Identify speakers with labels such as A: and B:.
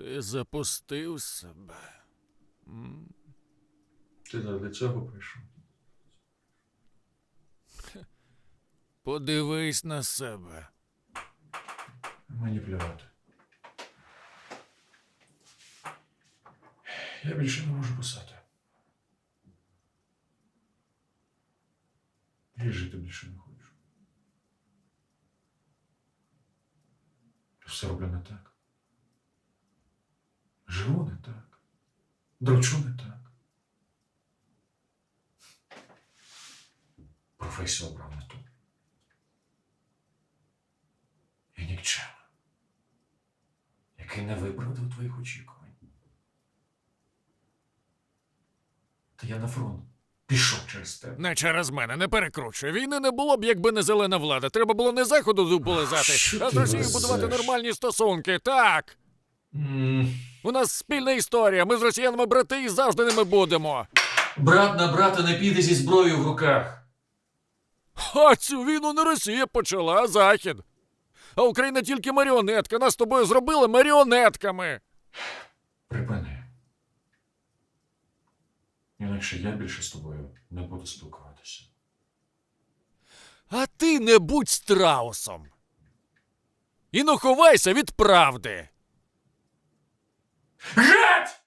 A: Ти запустив себе.
B: Ти для цього прийшов.
A: Подивись на себе.
B: Мені плювати. Я більше не можу писати. І жити більше не хочу. Все роблю не так. Живу не так. Дрочу не так. Професію обрав не ту. І нікчема, який не виправдав твоїх очікувань. Та я на фронт пішов через тебе.
A: Не через мене, не перекручуй. Війни не було б, якби не зелена влада. Треба було не заходу дубу лизати,
B: Що
A: а з Росією будувати нормальні стосунки. Так. У нас спільна історія. Ми з росіянами брати і завжди ними будемо.
B: Брат на брата не піде зі зброєю в руках.
A: А цю війну не Росія почала, а Захід. А Україна тільки маріонетка. Нас з тобою зробили маріонетками.
B: Припини. Інакше я більше з тобою не буду спілкуватися.
A: А ти не будь страусом. І не ховайся від правди.
B: Геть!